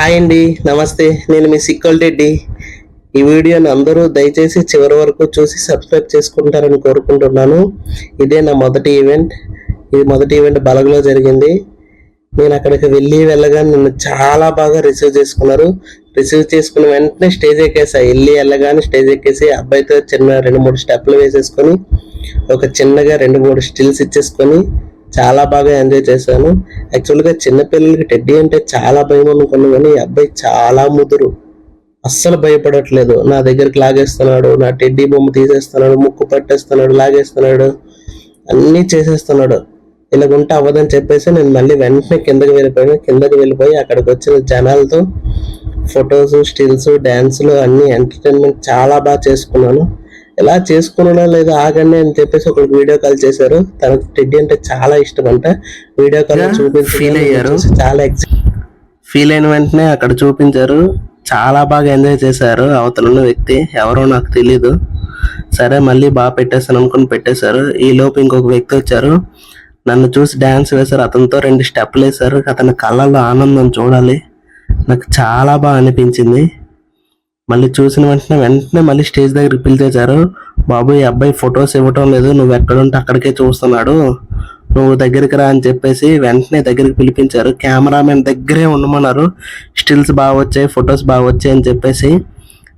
Hi అండి నమస్తే. నేను మీ సిక్కల్ రెడ్డి. ఈ వీడియోని అందరూ దయచేసి చివరి వరకు చూసి సబ్స్క్రైబ్ చేసుకుంటారని కోరుకుంటున్నాను. ఇదే నా మొదటి ఈవెంట్. ఇది మొదటి ఈవెంట్ బలగలో జరిగింది. నేను అక్కడికి వెళ్ళి వెళ్ళగా నన్ను చాలా బాగా రిసీవ్ చేసుకున్నారు. రిసీవ్ చేసుకున్న వెంటనే స్టేజ్ ఎక్కేసా. వెళ్ళి వెళ్ళగానే స్టేజ్ ఎక్కేసి అబ్బాయితో చిన్న రెండు మూడు స్టెప్లు వేసేసుకొని ఒక చిన్నగా రెండు మూడు స్టిల్స్ ఇచ్చేసుకొని చాలా బాగా ఎంజాయ్ చేశాను. యాక్చువల్గా చిన్నపిల్లలకి టెడ్డీ అంటే చాలా భయం అనుకున్నాను కానీ ఈ అబ్బాయి చాలా ముదురు. అస్సలు భయపడట్లేదు. నా దగ్గరికి లాగేస్తున్నాడు నా టెడ్డీ బొమ్మ తీసేస్తున్నాడు ముక్కు పట్టేస్తున్నాడు లాగేస్తున్నాడు అన్నీ చేసేస్తున్నాడు. ఇలాగుంటే అవ్వదని చెప్పేసి నేను మళ్ళీ వెంటనే కిందకి వెళ్ళిపోయాను. కిందకి వెళ్ళిపోయి అక్కడికి వచ్చిన జనాలతో ఫొటోస్ స్టిల్స్ డ్యాన్సులు అన్నీ ఎంటర్టైన్మెంట్ చాలా బాగా చేసుకున్నాను. ఇలా చేసుకున్నానో లేదో ఆగండి అని చెప్పేసి ఒక వీడియో కాల్ చేశారు. తనకు టెడ్డీ అంటే చాలా ఇష్టం అంట వీడియో కాల్ చూపించి ఫీల్ అయ్యారు. చాలా ఫీల్ అయిన వెంటనే అక్కడ చూపించారు. చాలా బాగా ఎంజాయ్ చేశారు. అవతల ఉన్న వ్యక్తి ఎవరో నాకు తెలీదు. సరే మళ్ళీ బాగా పెట్టేస్తాను అనుకుని పెట్టేశారు. ఈ లోపు ఇంకొక వ్యక్తి వచ్చారు. నన్ను చూసి డ్యాన్స్ వేశారు. అతనితో రెండు స్టెప్లు వేశారు. అతని కళ్ళల్లో ఆనందం చూడాలి. నాకు చాలా బాగా అనిపించింది. మళ్ళీ చూసిన వెంటనే వెంటనే మళ్ళీ స్టేజ్ దగ్గరికి పిలిచేశారు బాబు ఈ అబ్బాయి ఫొటోస్ ఇవ్వటం లేదు. నువ్వు ఎక్కడుంటే అక్కడికే చూస్తున్నాడు. నువ్వు దగ్గరికి రా అని చెప్పేసి వెంటనే దగ్గరికి పిలిపించారు. కెమెరామెన్ దగ్గరే ఉండమన్నారు. స్టిల్స్ బాగా వచ్చాయి ఫొటోస్ బాగా వచ్చాయి అని చెప్పేసి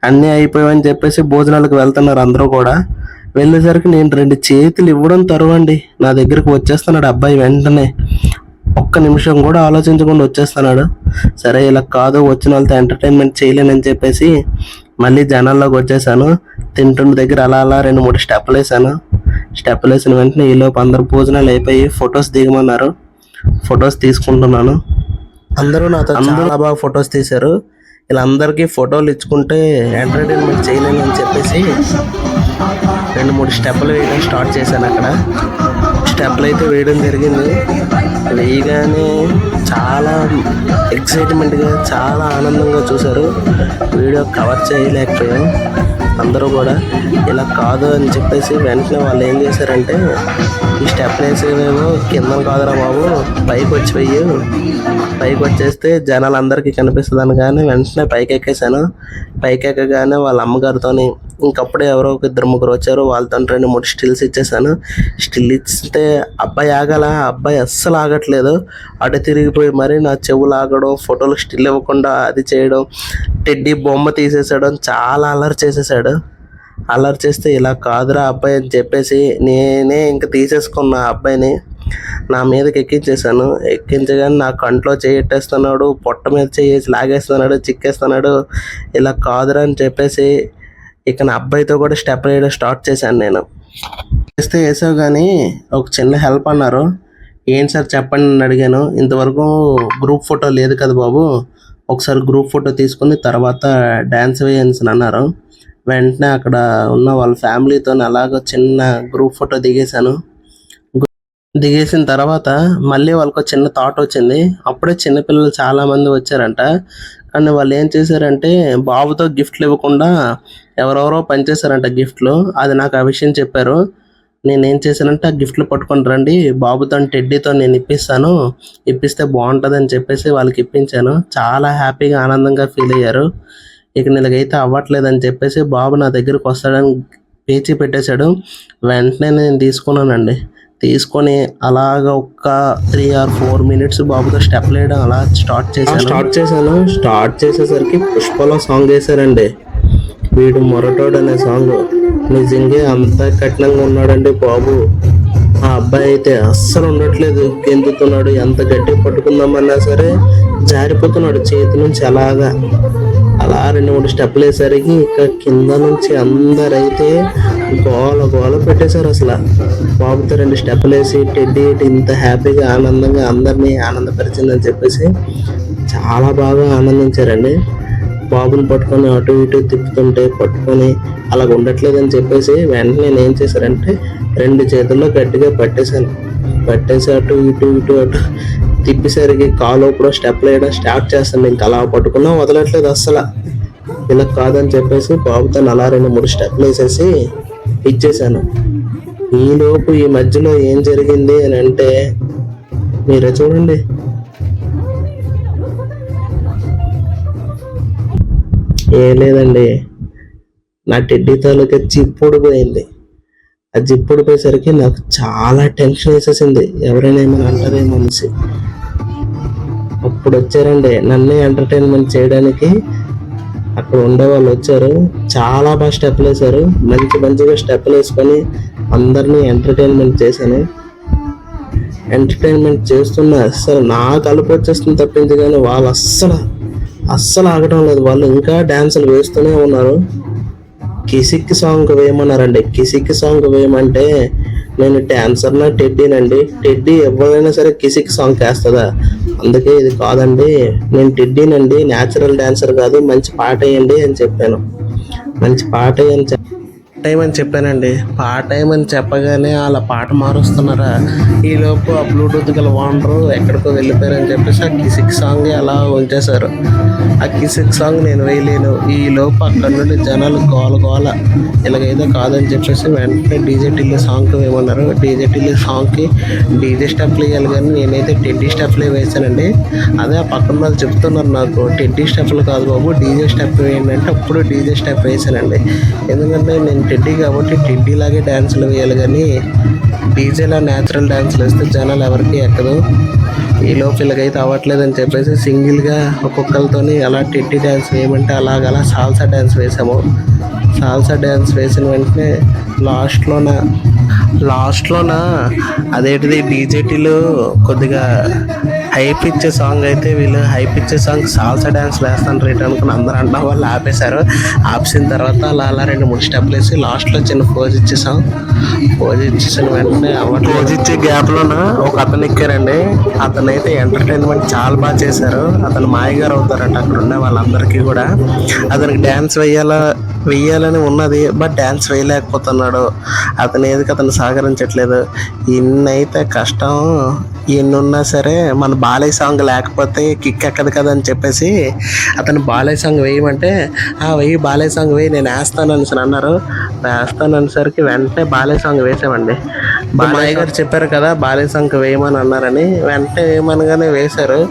అన్నీ అయిపోయాయని చెప్పేసి భోజనాలకు వెళ్తున్నారు అందరూ కూడా. వెళ్ళేసరికి నేను రెండు చేతులు ఇవ్వడం తరువండి. నా దగ్గరికి వచ్చేస్తున్నాడు అబ్బాయి వెంటనే. ఒక్క నిమిషం కూడా ఆలోచించకుండా వచ్చేస్తున్నాడు. సరే ఇలా కాదు వచ్చిన వాళ్ళతో ఎంటర్టైన్మెంట్ చేయలేనని చెప్పేసి మళ్ళీ జనాల్లోకి వచ్చేసాను. తింటున్న దగ్గర అలా అలా రెండు మూడు స్టెప్పులు వేసాను. స్టెప్పులు వేసిన వెంటనే ఈ లోపు అందరు భోజనాలు అయిపోయి ఫొటోస్ దిగమన్నారు. ఫొటోస్ తీసుకుంటున్నాను. అందరూ నాతో చాలా బాగా ఫొటోస్ తీశారు. వీళ్ళందరికీ ఫోటోలు ఇచ్చుకుంటే ఎంటర్టైన్మెంట్ అని చెప్పేసి రెండు మూడు స్టెప్పులు వేయడం స్టార్ట్ చేశాను అక్కడ. స్టెప్లు అయితే వేయడం జరిగింది. వేయగానే చాలా ఎక్సైట్మెంట్గా చాలా ఆనందంగా చూశారు. వీడియో కవర్ చేయలేకపోయాం. అందరూ కూడా ఇలా కాదు అని చెప్పేసి వెంటనే వాళ్ళు ఏం చేశారంటే ఈ స్టెప్ వేసేవేమో కింద కాదురా బాబు పైకి వచ్చి పైకి వచ్చేస్తే జనాలు అందరికీ కనిపిస్తుంది కానీ వెంటనే పైకి ఎక్కేసాను పైకి ఎక్కగానే వాళ్ళ అమ్మగారితోని ఇంకప్పుడే ఎవరో ఒక ఇద్దరు ముగ్గురు వచ్చారు వాళ్ళతో రెండు మూడు స్టిల్స్ ఇచ్చేసాను స్టిల్ ఇస్తే అబ్బాయి ఆగల అబ్బాయి అస్సలు ఆగట్లేదు. అటు తిరిగిపోయి మరి నా చెవులు ఆగడం ఫోటోలు స్టిల్ ఇవ్వకుండా అది చేయడం టెడ్డీ బొమ్మ తీసేసాడు చాలా అల్లరి చేసేసాడు అల్లరి చేస్తే ఇలా కాదురా అబ్బాయి అని చెప్పేసి నేనే ఇంక తీసేసుకున్న అబ్బాయిని. నా మీదకి ఎక్కించేశాను. ఎక్కించగానే నా కంట్లో చేయట్టేస్తున్నాడు పొట్ట మీద చేసి లాగేస్తున్నాడు చిక్కేస్తున్నాడు. ఇలా కాదురా అని చెప్పేసి ఇక నా అబ్బాయితో కూడా స్టెప్ వేయడం స్టార్ట్ చేశాను నేను. చేస్తే వేసావు కానీ ఒక చిన్న హెల్ప్ అన్నారు. ఏం సార్ చెప్పండి అని అడిగాను. ఇంతవరకు గ్రూప్ ఫోటో లేదు కదా బాబు. ఒకసారి గ్రూప్ ఫోటో తీసుకుని తర్వాత డ్యాన్స్ వేయన్స్ అన్నారు. వెంటనే అక్కడ ఉన్న వాళ్ళ ఫ్యామిలీతో అలాగ చిన్న గ్రూప్ ఫోటో దిగేశాను. దిగేసిన తర్వాత మళ్ళీ వాళ్ళకి ఒక చిన్న థాట్ వచ్చింది. అప్పుడే చిన్నపిల్లలు చాలామంది వచ్చారంట. కానీ వాళ్ళు ఏం చేశారంటే బాబుతో గిఫ్ట్లు ఇవ్వకుండా ఎవరెవరో పనిచేశారంట గిఫ్ట్లు. అది నాకు ఆ విషయం చెప్పారు. నేను ఏం చేశానంటే ఆ గిఫ్ట్లు పట్టుకొని రండి బాబుతో టెడ్డీతో నేను ఇప్పిస్తాను. ఇప్పిస్తే బాగుంటుంది అని చెప్పేసి వాళ్ళకి ఇప్పించాను. చాలా హ్యాపీగా ఆనందంగా ఫీల్ అయ్యారు. ఇక నీళ్ళకైతే అవ్వట్లేదని చెప్పేసి బాబు నా దగ్గరికి వస్తాడని పేచి పెట్టేశాడు. వెంటనే నేను తీసుకున్నానండి. తీసుకొని అలాగ ఒక్క త్రీ ఆర్ ఫోర్ మినిట్స్ బాబుతో స్టెప్ వేయడం అలా స్టార్ట్ చేశాను. స్టార్ట్ చేశాను. స్టార్ట్ చేసేసరికి పుష్పలో సాంగ్ వేశారండి. వీడు మొరటోడు అనే సాంగ్ నిజంగా అంత కఠినంగా ఉన్నాడండి బాబు. ఆ అబ్బాయి అయితే అస్సలు ఉండట్లేదు. గెంతుతున్నాడు. ఎంత గట్టి పట్టుకుందామన్నా సరే జారిపోతున్నాడు చేతి నుంచి అలాగా. అలా రెండు మూడు స్టెప్లు వేసరికి ఇక కింద నుంచి అందరైతే గోల గోల పెట్టేశారు అసలు. బాబుతో రెండు స్టెప్లు వేసి టెడ్డీ ఇంత హ్యాపీగా ఆనందంగా అందరినీ ఆనందపరిచిందని చెప్పేసి చాలా బాగా ఆనందించారండి. బాబుని పట్టుకొని అటు ఇటు తిప్పుతుంటే పట్టుకొని అలా ఉండట్లేదని చెప్పేసి వెంటనే నేను ఏం చేశారంటే రెండు చేతుల్లో గట్టిగా పట్టేశాను. పట్టేసి అటు ఇటు ఇటు అటు తిప్పేసరికి కాలు ఇప్పుడు స్టెప్ వేయడం స్టార్ట్ చేస్తాను. ఇంకా అలా పట్టుకున్నా వదలట్లేదు అస్సలు. ఇలా కాదని చెప్పేసి బాబుతో అలా రెండు మూడు స్టెప్లు వేసేసి ఇచ్చేసాను. ఈలోపు ఈ మధ్యలో ఏం జరిగింది అని అంటే మీరే చూడండి. ఏం లేదండి. నా టెడ్డీ తాలూకా చిప్పుడు పోయింది ఆ జిప్ ఊడిపోయేసరికి నాకు చాలా టెన్షన్ వేసేసింది. ఎవరైనా ఏమైనా అంటారేమో అనేసి. అప్పుడు వచ్చారండి. నన్నే ఎంటర్టైన్మెంట్ చేయడానికి అక్కడ ఉండే వాళ్ళు వచ్చారు. చాలా బాగా స్టెప్లు వేశారు. మంచి మంచిగా స్టెప్లు వేసుకొని అందరినీ ఎంటర్టైన్మెంట్ చేశాను. ఎంటర్టైన్మెంట్ చేస్తున్నా అస్సలు నాకు కలుపు వచ్చేస్తుంది తప్పింది కానీ వాళ్ళు అస్సలు అస్సలు ఆగడం లేదు. వాళ్ళు ఇంకా డ్యాన్సులు వేస్తూనే ఉన్నారు. కిసిక్ సాంగ్ వేయమన్నారండి. కిసిక్ సాంగ్ వేయమంటే నేను డాన్సర్నా టెడ్డీనండి. టెడ్డీ ఎవరైనా సరే కిసిక్ సాంగ్ వేస్తుందా? అందుకే ఇది కాదండి. నేను టెడ్డీనండి. న్యాచురల్ డాన్సర్ కాదు. మంచి పాట వేయండి అని చెప్పాను. మంచి పాట వేయని టైం అని చెప్పానండి. పాట అని చెప్పగానే వాళ్ళ పాట మారుస్తున్నారా? ఈలోపు ఆ బ్లూటూత్ గల వాండరు ఎక్కడికో వెళ్ళిపోయారని చెప్పేసి ఆ కిసిక్ సాంగ్ అలా ఉంచేశారు. ఆ కిసిక్ సాంగ్ నేను వేయలేను. ఈలోపు అక్కడ నుండి జనాలు గోల గోల. ఇలాగైతే కాదని చెప్పేసి వెంటనే డీజే టిల్లీ సాంగ్ వేయమన్నారు. డీజే టిల్లీ సాంగ్కి డీజే స్టెప్లు వేయాలి కానీ నేనైతే టెడ్డీ స్టెప్లే వేసానండి అదే ఆ పక్కన వాళ్ళు చెప్తున్నారు నాకు టెడ్డీ స్టెప్లు కాదు బాబు డీజే స్టెప్ వేయండి అంటే అప్పుడు డీజే స్టెప్ వేసానండి ఎందుకంటే నేను టెడ్డీ కాబట్టి టెడ్డీ లాగే డ్యాన్సులు వేయాలి కానీ డీజేలా న్యాచురల్ డ్యాన్సులు వేస్తే జనాలు ఎవరికి ఎక్కదు. ఈ లోపలకైతే అవ్వట్లేదని చెప్పేసి సింగిల్గా ఒక్కొక్కరితోని అలా టెడ్డీ డ్యాన్స్ వేయమంటే అలాగ అలా సాల్సా డ్యాన్స్ వేసాము. సాల్సా డ్యాన్స్ వేసిన వెంటనే లాస్ట్లోన లాస్ట్లోన అదేంటిది డీజేటీలో కొద్దిగా హై పిచ్ సాంగ్ అయితే వీళ్ళు high pitch song salsa dance వేస్తాను రేట్ అనుకుని అందరూ అన్న వాళ్ళు ఆపేశారు. ఆపేసిన తర్వాత అలా అలా రెండు మూడు స్టెప్లు వేసి లాస్ట్లో చిన్న పోజ్ ఇచ్చేసాం పోజ్ ఇచ్చేసిన వెంటనే పోజ్ ఇచ్చే గ్యాప్లోన ఒక అతను ఎక్కారండి. అతను అయితే ఎంటర్టైన్మెంట్ చాలా బాగా చేశారు. అతను మాయగారు అవుతారంట అక్కడ ఉండే వాళ్ళందరికీ కూడా. అతనికి డ్యాన్స్ వేయాలా వెయ్యాలని ఉన్నది బట్ డ్యాన్స్ వేయలేకపోతున్నాడు. అతను ఏదికి అతను సహకరించట్లేదు. ఇన్నైతే కష్టం. ఎన్నున్నా సరే మన బాలయ్య సాంగ్ లేకపోతే కిక్ ఎక్కదు కదా అని చెప్పేసి అతను బాలయ్య సాంగ్ వేయమంటే ఆ వెయ్యి బాలయ్య సాంగ్ వేయి నేను వేస్తాను అనేసి అన్నారు. వేస్తాను అనేసరికి వెంటనే బాలయ్య సాంగ్ వేసామండి. బాలయ్య గారు చెప్పారు కదా బాలయ్య సాంగ్ వేయమని అన్నారని. వెంటనే వేయమనగానే వేశారు.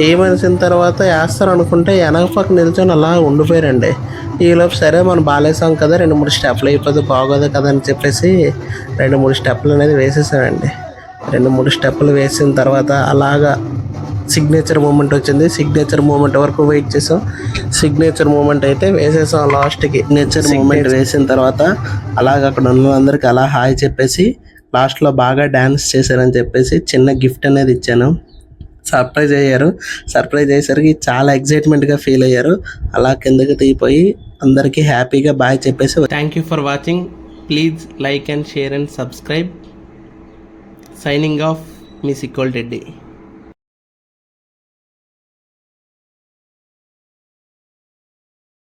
ఏమనిసిన తర్వాత వేస్తారు అనుకుంటే వెనక పక్క నిల్చొని అలా ఉండిపోయారండి. ఈలోపు సరే మన బాలయ్య సాంగ్ కదా రెండు మూడు స్టెప్లు అయిపోతే బాగోదు కదా అని చెప్పేసి రెండు మూడు స్టెప్లు అనేది వేసేసానండి రెండు మూడు స్టెప్పులు వేసిన తర్వాత అలాగా సిగ్నేచర్ మూమెంట్ వచ్చింది. సిగ్నేచర్ మూమెంట్ వరకు వెయిట్ చేసాం. సిగ్నేచర్ మూమెంట్ అయితే వేసేసాం లాస్ట్కి. నేచర్ మూమెంట్ వేసిన తర్వాత అలాగ అక్కడ ఉన్న వాళ్ళందరికీ అలా హాయ్ చెప్పేసి లాస్ట్లో బాగా డ్యాన్స్ చేశారని చెప్పేసి చిన్న గిఫ్ట్ అనేది ఇచ్చాను. సర్ప్రైజ్ అయ్యారు. సర్ప్రైజ్ అయ్యేసరికి చాలా ఎగ్జైట్మెంట్గా ఫీల్ అయ్యారు. అలా కిందకి దిగిపోయి అందరికీ హ్యాపీగా బాయ్ చెప్పేసి thank you for watching please like and share and subscribe signing off me Sikkol Reddy